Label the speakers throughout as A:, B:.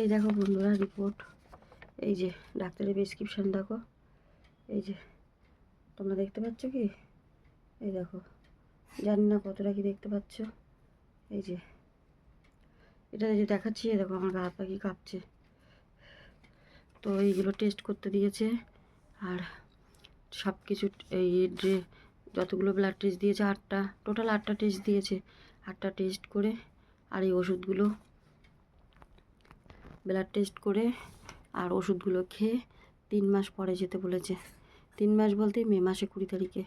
A: এই দেখো বন্ধুরা রিপোর্ট এই যে ডাক্তারের প্রেসক্রিপশান দেখো। এই যে, তোমরা দেখতে পাচ্ছ কি? এই দেখো, জানি না কতটা কি দেখতে পাচ্ছ। এই যে, এটা যে দেখাচ্ছি দেখো আমার গা হাত পা কাঁপছে। তো এইগুলো টেস্ট করতে দিয়েছে, আর সব কিছু এই যে যতগুলো ব্লাড টেস্ট দিয়েছে, আটটা টোটাল আটটা টেস্ট দিয়েছে। আটটা টেস্ট করে, আর এই ওষুধগুলো ব্লাড টেস্ট করে আর ওষুধগুলো খেয়ে তিন মাস পরে যেতে বলেছে। তিন মাস বলতে মে মাসে কুড়ি তারিখে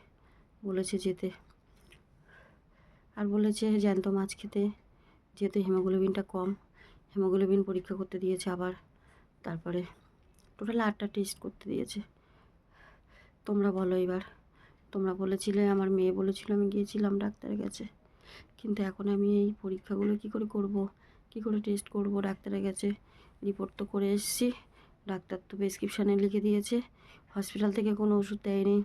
A: বলেছে যেতে। আর বলেছে জ্যান্ত মাছ খেতে, যেহেতু হিমোগ্লোবিনটা কম, হিমোগ্লোবিন পরীক্ষা করতে দিয়েছে আবার। তারপরে টোটাল আটটা টেস্ট করতে দিয়েছে। তোমরা বলো এবার। তোমরা বলেছিলে, আমার মেয়ে বলেছিল আমি গিয়েছিলাম ডাক্তারের কাছে। কিন্তু এখন আমি এই পরীক্ষাগুলো কি করে করব? কি করে টেস্ট করব ডাক্তারের কাছে? রিপোর্ট তো করে এসেছি। ডাক্তার তো প্রেসক্রিপশানে লিখে দিয়েছে। হসপিটাল থেকে কোনো ওষুধ দেয়নি।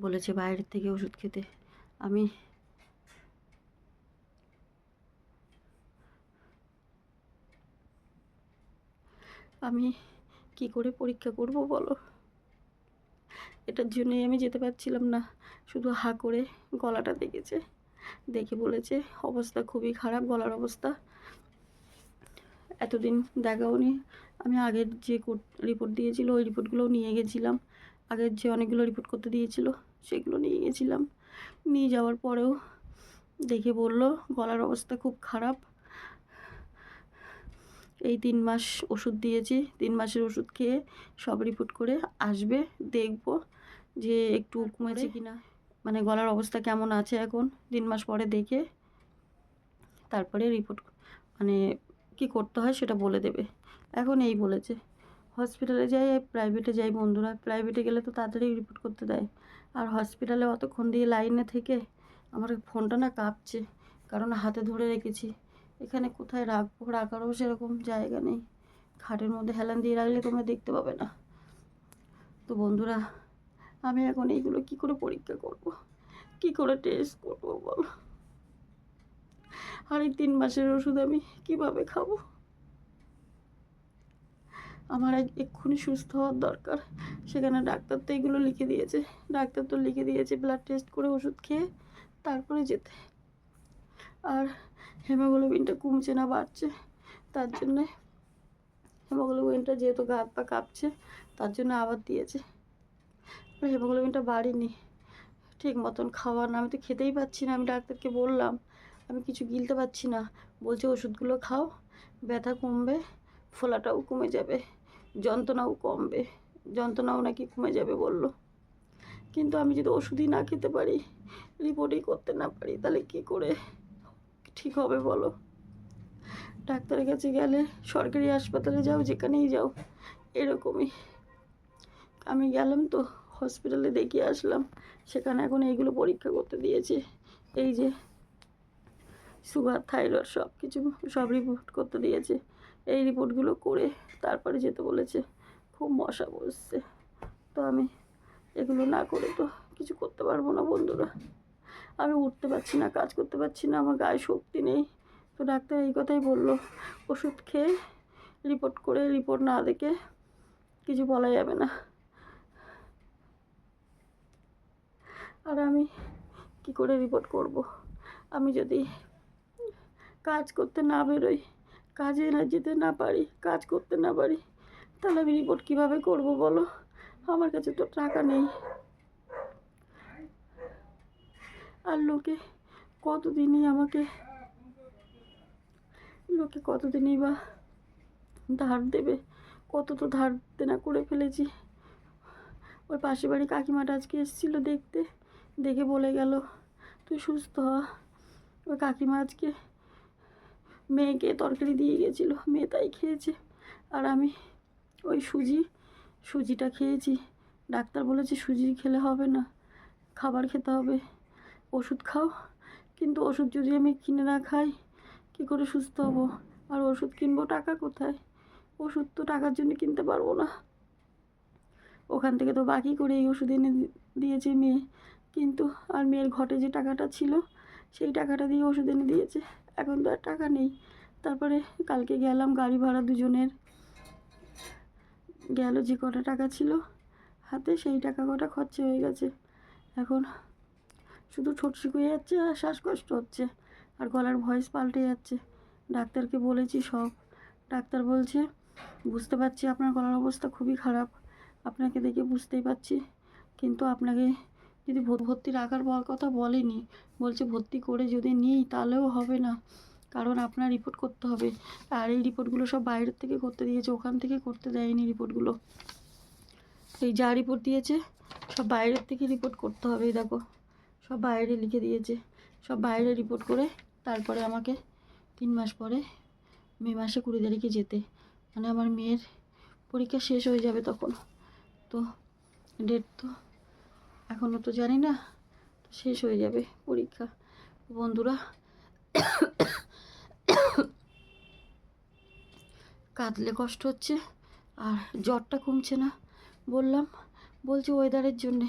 A: বলেছে বাইরের থেকে ওষুধ খেতে। আমি আমি কি করে পরীক্ষা করব বলো? এটার জন্যই আমি যেতে পারছিলাম না। শুধু হা করে গলাটা দেখেছে। দেখে বলেছে, অবস্থা খুবই খারাপ, গলার অবস্থা। এতদিন দেখাওনি আমি আগের যে রিপোর্ট দিয়েছিল ওই রিপোর্টগুলোও নিয়ে গেছিলাম। আগের যে অনেকগুলো রিপোর্ট করতে দিয়েছিল সেগুলো নিয়ে গেছিলাম। নিয়ে যাওয়ার পরেও দেখে বলল গলার অবস্থা খুব খারাপ। এই তিন মাস ওষুধ দিয়েছি তিন মাসের ওষুধ খেয়ে সব রিপোর্ট করে আসবে দেখব যে একটু কমেছে কি না মানে গলার অবস্থা কেমন আছে এখন তিন মাস পরে দেখে তারপরে রিপোর্ট মানে কি করতে হয় সেটা বলে দেবে। এখন এই বলেছে। হসপিটালে যাই প্রাইভেটে যাই বন্ধুরা। প্রাইভেটে গেলে তো তাড়াতাড়ি রিপোর্ট করতে দেয়। আর হসপিটালে অতক্ষণ দিয়ে লাইনে থেকে আমার ফোনটা না কাঁপছে, কারণ হাতে ধরে রেখেছি। এখানে কোথায় রাখব? রাখারও সেরকম জায়গা নেই। খাটের মধ্যে হেলান দিয়ে রাখলে তোমরা দেখতে পাবে না। তো বন্ধুরা, আমি এখন এইগুলো কি করে পরীক্ষা করব? কি করে টেস্ট করব বলো? আর এই তিন মাসের ওষুধ আমি কীভাবে খাব? আমার এক এক্ষুনি সুস্থ হওয়ার দরকার। সেখানে ডাক্তার তো এগুলো লিখে দিয়েছে। ডাক্তার তো লিখে দিয়েছে ব্লাড টেস্ট করে ওষুধ খেয়ে তারপরে যেতে। আর হেমোগ্লোবিনটা কমছে না, বাড়ছে। তার জন্যে হেমোগ্লোবিনটা যেহেতু গা হাত পা কাঁপছে, তার জন্য আবার দিয়েছে। হেমোগ্লোবিনটা বাড়েনি। ঠিক মতন খাওয়ার না, আমি তো খেতেই পাচ্ছি না, আমি ডাক্তারকে বললাম। আমি কিছু গিলতে পারছি না। বলছে, ওষুধগুলো খাও, ব্যথা কমবে, ফোলাটাও কমে যাবে, যন্ত্রণাও কমবে। যন্ত্রণাও নাকি কমে যাবে বলল। কিন্তু আমি যদি ওষুধই না খেতে পারি, রিপোর্টই করতে না পারি, তাহলে কী করে ঠিক হবে বলো? ডাক্তারের কাছে গেলে সরকারি হাসপাতালে যাও, যেখানেই যাও, এরকমই। আমি গেলাম তো, হসপিটালে দেখিয়ে আসলাম, সেখানে এখন এইগুলো পরীক্ষা করতে দিয়েছে। এই যে সুগার, থাইরয়েড সব কিছু সব রিপোর্ট করতে দিয়েছে। এই রিপোর্টগুলো করে তারপরে যেতে বলেছে, খুব মশা বসছে। তো আমি এগুলো না করে তো কিছু করতে পারব না বন্ধুরা। আমি উঠতে পারছি না, কাজ করতে পারছি না, আমার গায়ে শক্তি নেই। তো ডাক্তার এই কথাই বলল, ওষুধ খেয়ে রিপোর্ট করে রিপোর্ট না দেখে কিছু বলা যাবে না। আর আমি কি করে রিপোর্ট করব? আমি যদি কাজ করতে না বেরোই, কাজে না যেতে না পারি, কাজ করতে না পারি। তাহলে আমি রিপোর্ট কীভাবে করব বলো? আমার কাছে তো টাকা নেই। আর লোকে কতদিনই আমাকে, লোকে কতদিনই বা ধার দেবে? কত তো ধার দেনা করে ফেলেছি। ওই পাশের বাড়ি কাকিমাটা আজকে এসেছিল দেখতে, দেখে বলে গেল, তুই সুস্থ হ। ওই কাকিমা আজকে মেয়েকে তরকারি দিয়ে গেছিল, মেয়ে তাই খেয়েছে। আর আমি ওই সুজি, সুজিটা খেয়েছি। ডাক্তার বলেছে সুজি খেলে হবে না, খাবার খেতে হবে। ওষুধ খাও, কিন্তু ওষুধ যদি আমি কিনে না খাই, কী করে সুস্থ হব? আর ওষুধ কিনবো টাকা কোথায়? ওষুধ তো টাকার জন্য কিনতে পারব না। ওখান থেকে তো বাকি করে এই ওষুধ এনে দিয়েছে মেয়ে। কিন্তু আর মেয়ের ঘটে যে টাকাটা ছিল, সেই টাকাটা দিয়ে ওষুধ এনে দিয়েছে। এখন তো আর টাকা নেই। তারপরে কালকে গেলাম গাড়ি ভাড়া দুজনের। গেল যে কটা টাকা ছিল হাতে, সেই টাকা কটা খরচা হয়ে গেছে। এখন শুধু ঠোঁট শুকিয়ে যাচ্ছে আর শ্বাসকষ্ট হচ্ছে। আর গলার ভয়েস পাল্টে যাচ্ছে। ডাক্তারকে বলেছি সব। ডাক্তার বলছে, বুঝতে পারছি আপনার গলার অবস্থা খুবই খারাপ। আপনাকে দেখে বুঝতেই পারছি। কিন্তু আপনাকে যদি ভর- ভর্তি রাখার কথা বলেনি, বলছে ভর্তি করে যদি নিই তাহলেও হবে না। কারণ আপনার রিপোর্ট করতে হবে। আর এই রিপোর্টগুলো সব বাইরের থেকে করতে দিয়েছে, ওখান থেকে করতে দেয়নি রিপোর্টগুলো এই যা রিপোর্ট দিয়েছে, সব বাইরের থেকে রিপোর্ট করতে হবে দেখো। সব বাইরে লিখে দিয়েছে। সব বাইরে রিপোর্ট করে তারপরে আমাকে তিন মাস পরে মে মাসে কুড়ি তারিখে যেতে। মানে আমার মেয়ের পরীক্ষা শেষ হয়ে যাবে তখন। তো ডেট তো এখনও তো জানি না শেষ হয়ে যাবে পরীক্ষা। বন্ধুরা, কাঁদলে কষ্ট হচ্ছে, আর জ্বরটা কমছে না, বললাম। বলছে ওয়েদারের জন্যে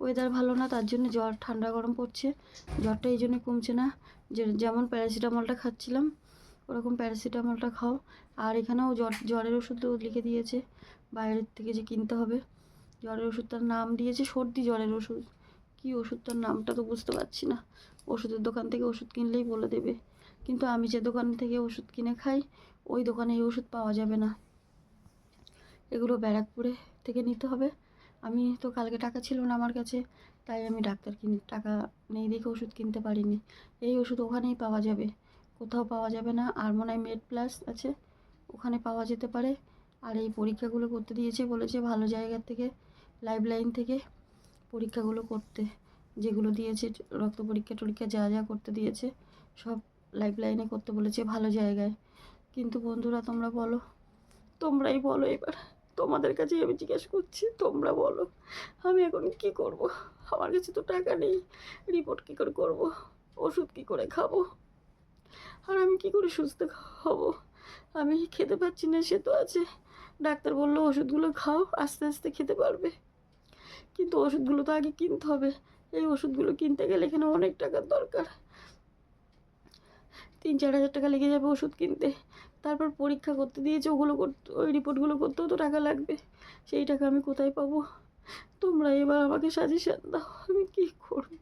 A: ওয়েদার ভালো না, তার জন্য জ্বর, ঠান্ডা গরম পড়ছে, জ্বরটা এই জন্য কমছে না। যে, যেমন প্যারাসিটামলটা খাচ্ছিলাম, ওরকম প্যারাসিটামলটা খাও। আর এখানেও জ্বর, জ্বরের ওষুধও লিখে দিয়েছে, বাইরের থেকে যে কিনতে হবে। জ্বরের ওষুধটার নাম দিয়েছে, সর্দি জ্বরের ওষুধ। কী ওষুধটার নামটা তো বুঝতে পারছি না। ওষুধের দোকান থেকে ওষুধ কিনলেই বলে দেবে। কিন্তু আমি যে দোকান থেকে ওষুধ কিনে খাই, ওই দোকানে এই ওষুধ পাওয়া যাবে না। এগুলো ব্যারাকপুরে থেকে নিতে হবে। আমি তো কালকে টাকা ছিল না আমার কাছে, তাই আমি ডাক্তার কিন, টাকা নেই দেখে ওষুধ কিনতে পারিনি। এই ওষুধ ওখানেই পাওয়া যাবে। কোথাও পাওয়া যাবে না আর মনে হয় মেড প্লাস আছে, ওখানে পাওয়া যেতে পারে। আর এই পরীক্ষাগুলো করতে দিয়েছে, বলেছে ভালো জায়গার থেকে। লাইফ লাইন থেকে পরীক্ষাগুলো করতে, যেগুলো দিয়েছে, রক্ত পরীক্ষা টরীক্ষা যা যা করতে দিয়েছে, সব লাইফ লাইনে করতে বলেছে ভালো জায়গায়। কিন্তু বন্ধুরা, তোমরা বলো, তোমরাই বলো এবার, তোমাদের কাছে আমি জিজ্ঞেস করছি, তোমরা বলো, আমি এখন কি করব? আমার কাছে তো টাকা নেই রিপোর্ট কী করে করব? ওষুধ কী করে খাব? আর আমি কি করে সুস্থ হব? আমি খেতে পাচ্ছি না, সে তো আছে। ডাক্তার বলল, ওষুধগুলো খাও, আস্তে আস্তে খেতে পারবে। কিন্তু ওষুধগুলো তো আগে কিনতে হবে। এই ওষুধগুলো কিনতে গেলে এখানে অনেক টাকার দরকার। তিন, চার হাজার টাকা লেগে যাবে ওষুধ কিনতে। তারপর পরীক্ষা করতে দিয়েছে, ওগুলো করতে, ওই রিপোর্টগুলো করতেও তো টাকা লাগবে। সেই টাকা আমি কোথায় পাবো? তোমরা এবার আমাকে সাজেশন দাও, আমি কী করব?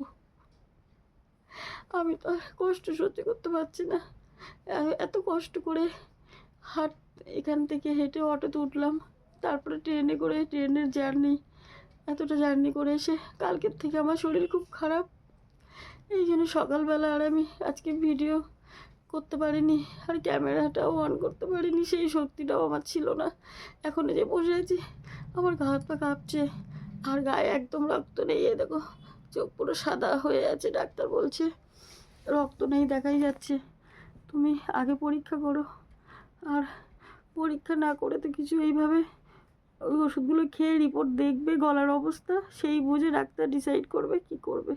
A: আমি তো কষ্ট সহ্য করতে পারছি না। এত কষ্ট করে হাট, এখান থেকে হেঁটে অটোতে উঠলাম। তারপরে ট্রেনে করে, ট্রেনের জার্নি এতটা জার্নি করে এসে কালকের থেকে আমার শরীর খুব খারাপ। এই জন্য সকালবেলা আর আমি আজকে ভিডিও করতে পারিনি, আর ক্যামেরাটাও অন করতে পারিনি, সেই শক্তিটাও আমার ছিল না। এখন যে বসে আছি, আমার গা হাত পা কাঁপছে, আর গায়ে একদম রক্ত নেই এ দেখো, চোখ পুরো সাদা হয়ে আছে, ডাক্তার বলছে, রক্ত নেই দেখাই যাচ্ছে। তুমি আগে পরীক্ষা করো, আর পরীক্ষা না করে তো কিছু এইভাবে ওই ওষুধগুলো খেয়ে রিপোর্ট দেখবে, গলার অবস্থা, সেই বুঝে ডাক্তার ডিসাইড করবে কি করবে।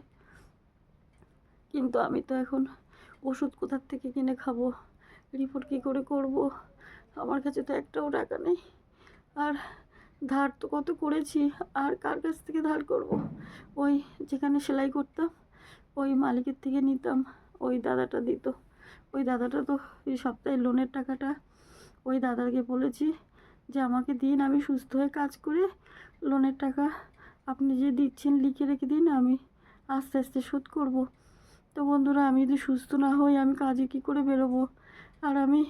A: কিন্তু আমি তো এখন ওষুধ কোথার থেকে কিনে খাব? রিপোর্ট কী করে করব? আমার কাছে তো একটাও টাকা নেই। আর ধার তো কত করেছি, আর কার কাছ থেকে ধার করব? ওই যেখানে সেলাই করতাম, ওই মালিকের থেকে নিতাম, ওই দাদাটা দিত। ওই দাদাটা তো এই সপ্তাহে লোনের টাকাটা ওই দাদাকে বলেছি যে আমাকে দিন, আমি সুস্থ হয়ে কাজ করে লোনের টাকা আপনি যে দিচ্ছেন লিখে রেখে দিন, আমি আস্তে আস্তে শোধ করব। তো বন্ধুরা, আমি যদি সুস্থ না হই, আমি কাজে কী করে বেরোবো? আর আমি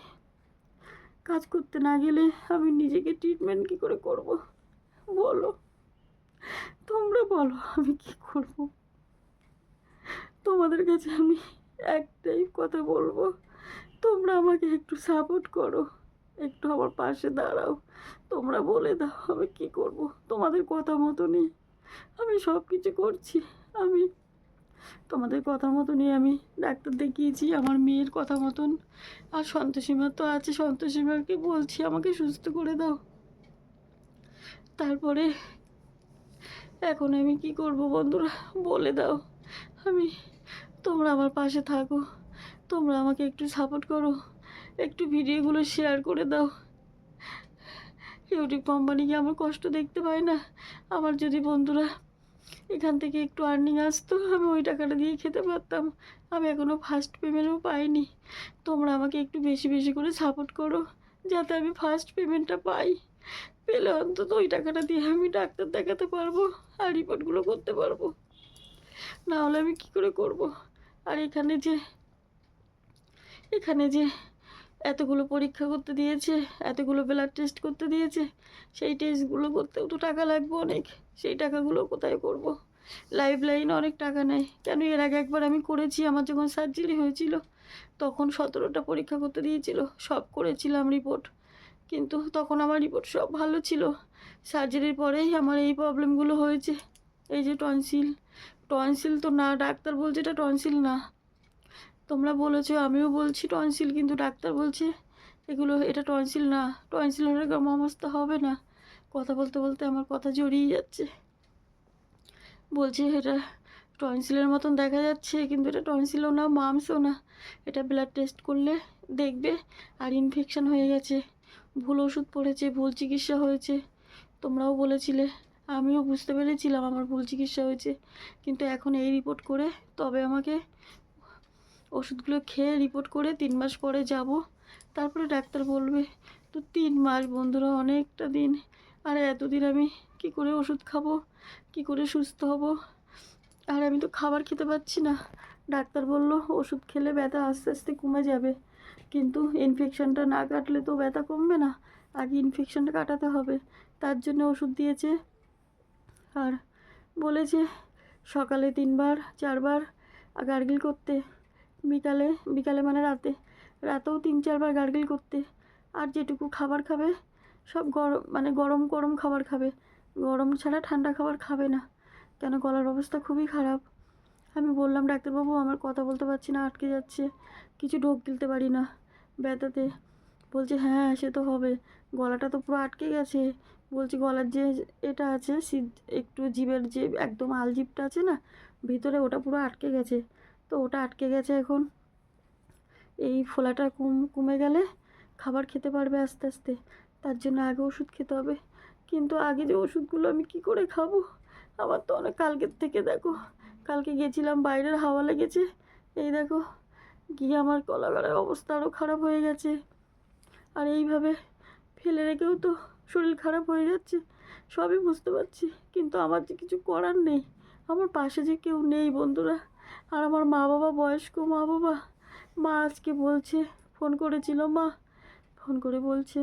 A: কাজ করতে না গেলে আমি নিজেকে ট্রিটমেন্ট কী করে করব? বলো। তোমরা বলো, আমি কি করব? তোমাদের কাছে আমি একটাই কথা বলব, তোমরা আমাকে একটু সাপোর্ট করো। একটু আমার পাশে দাঁড়াও। তোমরা বলে দাও আমি কি করব। তোমাদের কথা মতনই আমি সব কিছু করছি। আমি তোমাদের কথা মতনই আমি ডাক্তার দেখিয়েছি, আমার মেয়ের কথা মতন। আর সন্তোষীমা তো আছে, সন্তোষীমাকে বলছি আমাকে সুস্থ করে দাও। তারপরে এখন আমি কি করব বন্ধুরা? বলে দাও। আমি তোমরা আমার পাশে থাকো। তোমরা আমাকে একটু সাপোর্ট করো। একটু ভিডিওগুলো শেয়ার করে দাও। ইউটিউব কোম্পানি কি আমার কষ্ট দেখতে পায় না? আমার যদি বন্ধুরা এখান থেকে একটু আর্নিং আসতো, আমি ওই টাকাটা দিয়ে খেতে পারতাম। আমি এখনও ফার্স্ট পেমেন্টও পাইনি। তোমরা আমাকে একটু বেশি বেশি করে সাপোর্ট করো, যাতে আমি ফার্স্ট পেমেন্টটা পাই। পেলে অন্তত ওই টাকাটা দিয়ে আমি ডাক্তার দেখাতে পারব আর রিপোর্টগুলো করতে পারব। না হলে আমি কী করে করব? আর এখানে যে এখানে যে এতগুলো পরীক্ষা করতে দিয়েছে, এতগুলো ব্লাড টেস্ট করতে দিয়েছে, সেই টেস্টগুলো করতেও তো টাকা লাগবে অনেক, সেই টাকাগুলো কোথায় করব? লাইফ লাইন অনেক টাকা নেয় কেন এর আগে একবার আমি করেছি, আমার যখন সার্জারি হয়েছিল, তখন সতেরোটা পরীক্ষা করতে দিয়েছিল, সব করেছিলাম রিপোর্ট কিন্তু তখন আমার রিপোর্ট সব ভালো ছিল। সার্জারির পরেই আমার এই প্রবলেমগুলো হয়েছে। এই যে টনসিল টনসিল তো না, ডাক্তার বলছে এটা টনসিল না। তোমরা বলেছ, আমিও বলছি, টনসিল কিন্তু ডাক্তার বলছে, এগুলো, এটা টনসিল না, টনসিল হলে এরকম অবস্থা হবে না। কথা বলতে বলতে আমার কথা জড়িয়ে যাচ্ছে। বলছে এটা টনসিলের মতন দেখা যাচ্ছে, কিন্তু এটা টনসিলও না, মামসও না। এটা ব্লাড টেস্ট করলে দেখবে, আর ইনফেকশান হয়ে গেছে। ভুল ওষুধ পড়েছে, ভুল চিকিৎসা হয়েছে। তোমরাও বলেছিলে, আমিও বুঝতে পেরেছিলাম আমার ভুল চিকিৎসা হয়েছে। কিন্তু এখন এই রিপোর্ট করে তবে আমাকে ওষুধগুলো খেয়ে রিপোর্ট করে তিন মাস পরে যাব। তারপরে ডাক্তার বলবে, তো তিন মাস বন্ধুরা, অনেকটা দিন। আর এতদিন আমি কি করে ওষুধ খাব? কি করে সুস্থ হব? আর আমি তো খাবার খেতে পাচ্ছি না। ডাক্তার বলল, ওষুধ খেলে ব্যথা আস্তে আস্তে কমে যাবে। কিন্তু ইনফেকশনটা না কাটলে তো ব্যথা কমবে না। আগে ইনফেকশনটা কাটাতে হবে। তার জন্য ওষুধ দিয়েছে। আর বলেছে, সকালে তিনবার, চারবার গার্গিল করতে। বিকালে বিকালে মানে রাতে। রাতেও তিন, চারবার গার্গেল করতে। আর যেটুকু খাবার খাবে, সব গরম মানে গরম গরম খাবার খাবে। গরম ছাড়া ঠান্ডা খাবার খাবে না। কেন গলার অবস্থা খুবই খারাপ। আমি বললাম, ডাক্তারবাবু, আমার কথা বলতে পারছি না, আটকে যাচ্ছে। কিছু ঢোক গিলতে পারি না ব্যথাতে। বলছে হ্যাঁ সে তো হবে। গলাটা তো পুরো আটকে গেছে। বলছি, গলার যে এটা আছে একটু জিভের যে একদম আলজিভটা আছে না, ভিতরে ওটা পুরো আটকে গেছে। তো ওটা আটকে গেছে এখন। এই ফোলাটা কম, কমে গেলে খাবার খেতে পারবে আস্তে আস্তে। তার জন্য আগে ওষুধ খেতে হবে। কিন্তু আগে যে ওষুধগুলো আমি কি করে খাব? আমার তো অনেক কালকের থেকে দেখো। কালকে গেছিলাম, বাইরের হাওয়া লেগেছে। এই দেখো, গিয়ে আমার কলাগাড়ার অবস্থা আরও খারাপ হয়ে গেছে। আর এইভাবে ফেলে রেখেও তো শরীর খারাপ হয়ে যাচ্ছে। সবই বুঝতে পারছি। কিন্তু আমার যে কিছু করার নেই। আমার পাশে যে কেউ নেই, বন্ধুরা। আর আমার মা বাবা বয়স্ক মা বাবা। মা আজকে বলছে, ফোন করেছিল মা, ফোন করে বলছে,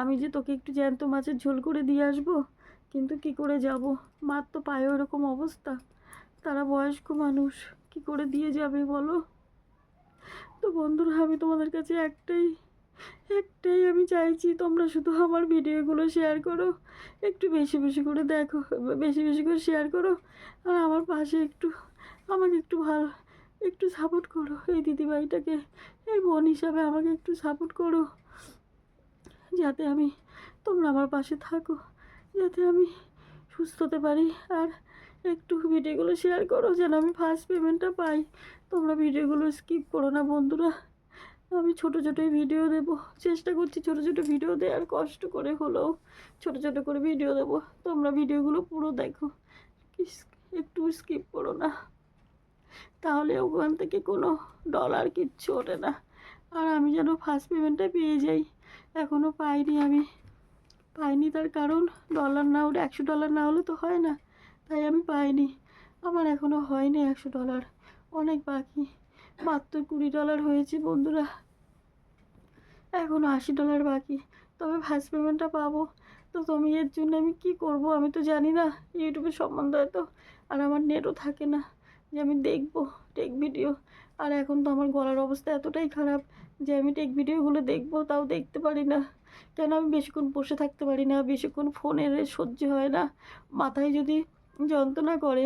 A: আমি যে তোকে একটু জ্যান্ত মাছের ঝোল করে দিয়ে আসব, কিন্তু কি করে যাব? মার তো পায়ে ওরকম অবস্থা। তারা বয়স্ক মানুষ, কি করে দিয়ে যাবে বলো? তো বন্ধুরা, আমি তোমাদের কাছে একটাই একটাই আমি চাইছি, তোমরা শুধু আমার ভিডিওগুলো শেয়ার করো, একটু বেশি বেশি করে দেখো, বেশি বেশি করে শেয়ার করো, আর আমার পাশে একটু আমাকে একটু ভালো, একটু সাপোর্ট করো। এই দিদিভাইটাকে, এই বোন হিসাবে আমাকে একটু সাপোর্ট করো। যাতে আমি, তোমরা আমার পাশে থাকো। যাতে আমি সুস্থ হতে পারি। আর একটু ভিডিওগুলো শেয়ার করো যেন আমি ফার্স্ট পেমেন্টটা পাই। তোমরা ভিডিওগুলো স্কিপ করো না বন্ধুরা। আমি ছোটো ছোটোই ভিডিও দেবো। চেষ্টা করছি ছোটো ছোটো ভিডিও দেওয়ার। কষ্ট করে হলেও ছোটো ছোটো করে ভিডিও দেবো। তোমরা ভিডিওগুলো পুরো দেখো। একটু স্কিপ করো না। তাহলে ওখান থেকে কোনো ডলার কিচ্ছু ওঠে না। আর আমি যেন ফার্স্ট পেমেন্টটা পেয়ে যাই। এখনও পাইনি আমি। পাইনি তার কারণ ডলার না হলে একশো ডলার না হলে তো হয় না। তাই আমি পাইনি। আমার এখনও হয়নি একশো ডলার অনেক বাকি। মাত্র কুড়ি ডলার হয়েছে বন্ধুরা। এখনও আশি ডলার বাকি। তবে ফার্স্ট পেমেন্টটা পাবো। তো তুমি এর জন্য আমি কি করব আমি তো জানি না। ইউটিউবের সম্বন্ধে তো আর আমার নেটও থাকে না। যে আমি দেখব টেক ভিডিও আর এখন তো আমার গলার অবস্থা এতটাই খারাপ যে আমি টেক ভিডিওগুলো দেখব, তাও দেখতে পারি না। কেন আমি বেশিক্ষণ বসে থাকতে পারি না? বেশিক্ষণ ফোনের সহ্য হয় না। মাথায় যদি যন্ত্রণা করে,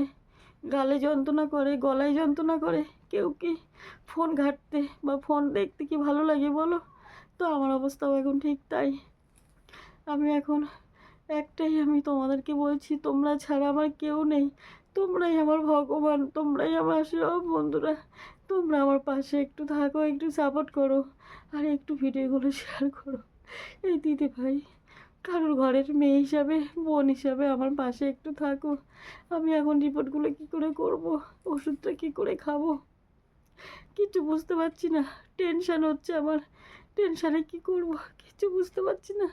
A: গালে যন্ত্রণা করে, গলায় যন্ত্রণা করে, কেউ কি ফোন ঘাঁটতে বা ফোন দেখতে কি ভালো লাগে বলো? তো আমার অবস্থাও এখন ঠিক তাই। আমি এখন একটাই আমি তোমাদেরকে বলছি, তোমরা ছাড়া আমার কেউ নেই। তোমরাই আমার ভগবান, তোমরাই আমার সব বন্ধুরা। তোমরা আমার পাশে একটু থাকো, একটু সাপোর্ট করো, আর একটু ভিডিওগুলো শেয়ার করো। এই দিদি ভাই, কারোর ঘরের মেয়ে হিসাবে, বোন হিসাবে আমার পাশে একটু থাকো। আমি এখন রিপোর্টগুলো কী করে করব? ওষুধটা কী করে খাব? কিছু বুঝতে পারছি না টেনশান হচ্ছে আমার। টেনশানে কি করব? কিছু বুঝতে পারছি না।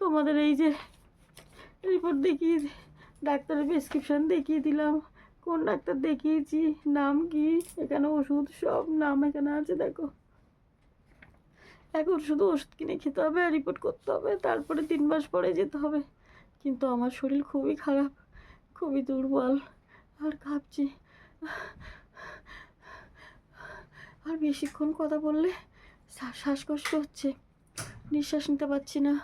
A: তোমাদের এই যে রিপোর্ট দেখিয়ে ডাক্তারের প্রেসক্রিপশন দেখিয়ে দিলাম। কোন ডাক্তার দেখিয়েছি? নাম কি? এখানে ওষুধ সব নাম এখানে আছে, দেখো। এখন শুধু ওষুধ কিনে খেতে হবে আর রিপোর্ট করতে হবে, তারপরে তিন মাস পরে যেতে হবে। কিন্তু আমার শরীর খুবই খারাপ, খুবই দুর্বল। আর কাঁপছি আর বেশিক্ষণ কথা বললে শ্বাস- শ্বাসকষ্ট হচ্ছে। নিঃশ্বাস নিতে পারছি না,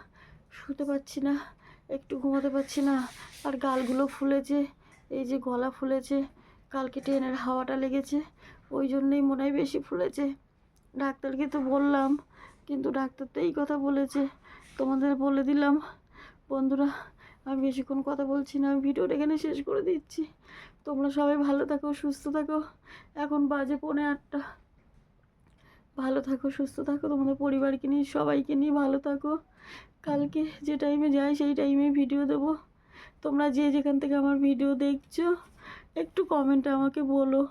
A: শুতে পারছি না। একটু ঘুমাতে পারছি না। আর গালগুলো ফুলেছে, এই যে গলা ফুলেছে, কালকে ট্রেনের হাওয়াটা লেগেছে, ওই জন্যই মনে হয় বেশি ফুলেছে। ডাক্তারকে তো বললাম, কিন্তু ডাক্তার তো এই কথা বলেছে। তোমাদের বলে দিলাম। বন্ধুরা, আমি বেশিক্ষণ কথা বলছি না, আমি ভিডিওটা এখানে শেষ করে দিচ্ছি। তোমরা সবাই ভালো থাকো, সুস্থ থাকো। এখন বাজে পৌনে আটটা। ভালো থাকো, সুস্থ থাকো। তোমাদের পরিবারকে নিয়ে, সবাইকে নিয়ে ভালো থাকো। কালকে যে টাইমে যাই, সেই টাইমে ভিডিও দেবো। তোমরা যে যেখান থেকে আমার ভিডিও দেখছ, একটু কমেন্টে আমাকে বলো।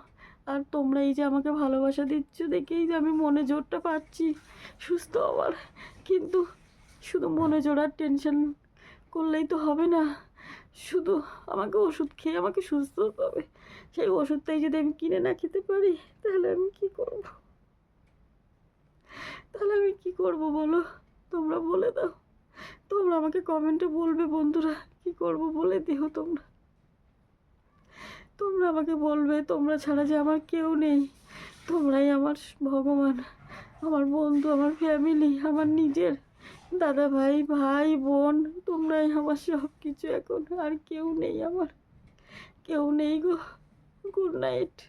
A: আর তোমরা এই যে আমাকে ভালোবাসা দিচ্ছ, দেখেই যে আমি মনে জোরটা পাচ্ছি। সুস্থ হওয়ার কিন্তু শুধু মনে জোড়ার টেনশন করলেই তো হবে না। শুধু আমাকে ওষুধ খেয়ে আমাকে সুস্থ হতে হবে। সেই ওষুধটাই যদি আমি কিনে না খেতে পারি, তাহলে আমি কি করব? তাহলে আমি কি করব বলো? তোমরা বলে দাও। তোমরা আমাকে কমেন্টে বলবে বন্ধুরা, কি করব বলে দিও তোমরা। তোমরা আমাকে বলবে, তোমরা ছাড়া যে আমার কেউ নেই। তোমরাই আমার ভগবান, আমার বন্ধু, আমার ফ্যামিলি আমার নিজের দাদা ভাই ভাই, বোন, তোমরাই আমার সব কিছু এখন। আর কেউ নেই আমার। কেউ নেই গো। Good night